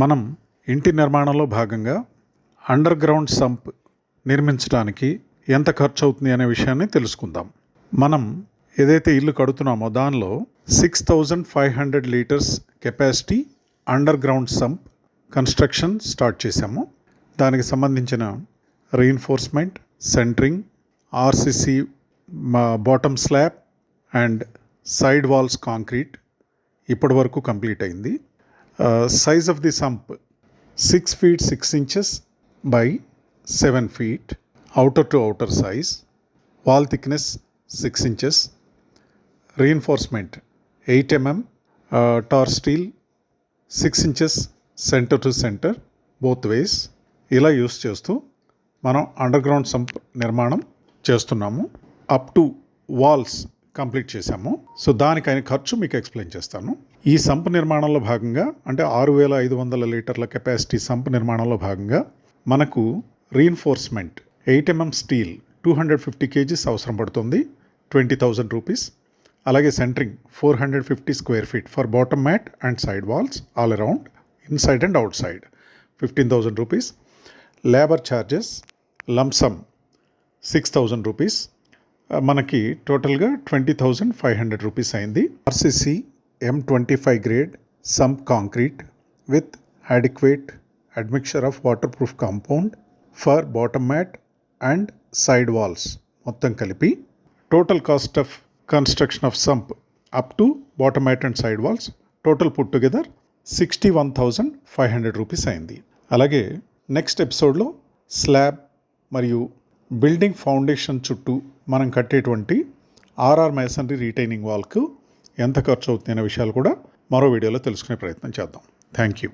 మనం ఇంటి నిర్మాణంలో భాగంగా అండర్ గ్రౌండ్ సంప్ నిర్మించడానికి ఎంత ఖర్చు అవుతుంది అనే విషయాన్ని తెలుసుకుందాం. మనం ఏదైతే ఇల్లు కడుతున్నామో దానిలో six thousand five hundred litres capacity underground sump construction start చేశాము. దానికి సంబంధించిన reinforcement centering RCC bottom slab and side walls concrete ఇప్పటి వరకు కంప్లీట్ అయింది. Size of the sump six feet six inches by seven feet outer to outer size wall thickness six inches reinforcement eight mm tor steel six inches centre to centre both ways ఇలా use చేస్తూ మనం underground sump నిర్మాణం చేస్తున్నాము. Up to walls complete చేశాము. So దానికైన ఖర్చు మీకు explain చేస్తాను. ఈ సంప్ నిర్మాణంలో భాగంగా అంటే ఆరు వేల ఐదు వందల లీటర్ల కెపాసిటీ సంప్ నిర్మాణంలో భాగంగా మనకు reinforcement eight mm steel two hundred fifty kgs అవసరం పడుతుంది ట్వంటీ థౌజండ్ రూపీస్ అలాగే centering four hundred fifty square feet for bottom mat and side walls all around inside and outside fifteen thousand rupees labour charges lump sum six thousand rupees మనకి టోటల్గా twenty thousand five hundred rupees అయింది. RCC M twenty five grade sump concrete with adequate admixture of waterproof compound for bottom mat and side walls మొత్తం కలిపి total cost of construction of sump up to bottom mat and side walls total put together sixty one thousand five hundred rupees అయింది. అలాగే next ఎపిసోడ్లో slab మరియు building foundation చుట్టూ మనం కట్టేటువంటి RR మైసనరీ retaining వాల్కు ఎంత ఖర్చు అవుతుంది అనే విషయాలు కూడా మరో వీడియోలో తెలుసుకునే ప్రయత్నం చేద్దాం. Thank you.